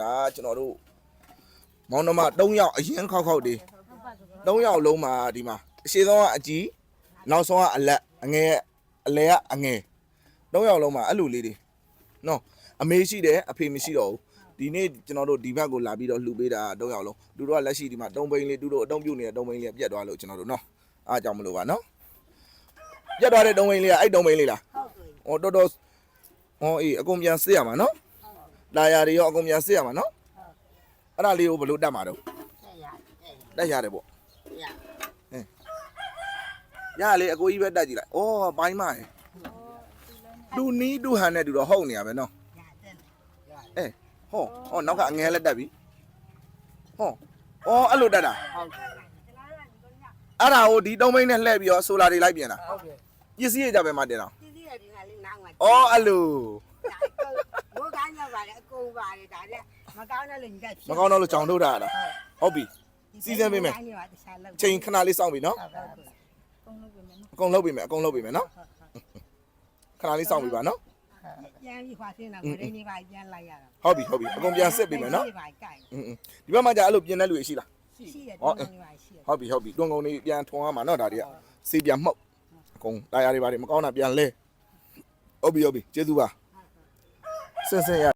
ဒါကကျွန်တော်တို့မောင်နှမ3ယောက်အရင်ခောက်ခောက်တွေ3ယောက်လုံးမှာဒီမှာအရှိဆုံးကအကြီးနောက်ဆုံးကအလက်အငယ်အလဲကအငယ်3ယောက်လုံးမှာအဲ့လိုလေးတွေနော်အမေရှိတယ်အဖေမရှိတော့ဘူးဒီနေ့ကျွန်တော်တို့ဒီဘက်ကိုလာပြီးတော့လှူပေးတာ3ယောက်လုံးသူတို့ကလက်ရှိဒီမှာ3ဘိန်းလေးသူတို့အတုံးပြုတ်နေတဲ့3ဘိန်းလေးကပြတ်သွားလို့ကျွန်တော်တို့နော်အားကြောင့်မလို့ပါနော်ပြတ်သွားတဲ့3ဘိန်းလေးကအဲ့3ဘိန်းလေးလားဟုတ်ကဲ့ဟောတော်တော်ဟောအေးအကုန်ပြန်စစ်ရမှာနော် လာယာတွေရောအကုန်ပြန်စစ်ရမှာနော်အဲ့ဒါလေးကိုဘယ်လိုတတ်မှာတော့ဆက်ရအဲတက်ရတယ်ပေါ့ရရလေအကိုကြီးပဲတက်ကြည့်လိုက်ဩဘိုင်းမရယ်တူနီးတူဟန်နဲ့တူတော့ဟုတ်နေရပဲနော်ရတယ်ရအေးဟောဟောနောက်ကအငဲလည်းတက်ပြီဟောဩအဲ့လိုတက်တာဟုတ်ကဲ့အဲ့ဒါကိုဒီတုံးမိန်းနဲ့လှည့်ပြီးတော့ဆိုလာတွေလိုက်ပြန်တာဟုတ်ကဲ့ပစ္စည်းရကြပဲမှတင်တော့ဒီဒီရဒီကလေးနောင်မှာဩအဲ့လိုဘိုးကန်း ဘူးပါလေဒါကမကောင်းတဲ့လူကြီးကမကောင်းတော့လို့ကြောင်ထုတ်တာလားဟုတ်ပြီချိန်ခဏလေးစောင့်ပြီနော်အကုန်လုပ်ပြီမယ်အကုန်လုပ်ပြီမယ်နော်ခဏလေးစောင့်ပြီပါနော်ပြန်ပြီးခွာဆင်းတာကိုရင်းနေပါပြန်လိုက်ရတာဟုတ်ပြီဟုတ်ပြီအကုန်ပြန်စစ်ပြီမယ်နော်ဒီဘက်မှာကြာအဲ့လိုပြင်တဲ့လူတွေရှိလားရှိတယ်ဟုတ်ဟုတ်ပြီဟုတ်ပြီတွန်ကုန်တွေပြန်ထွန်ရမှာနော်ဒါတွေကစေးပြန်မှုတ်အကုန်တာယာတွေပါတယ်မကောင်းတာပြန်လဲဟုတ်ပြီဟုတ်ပြီကျေးဇူးပါဆင်းဆင်းရ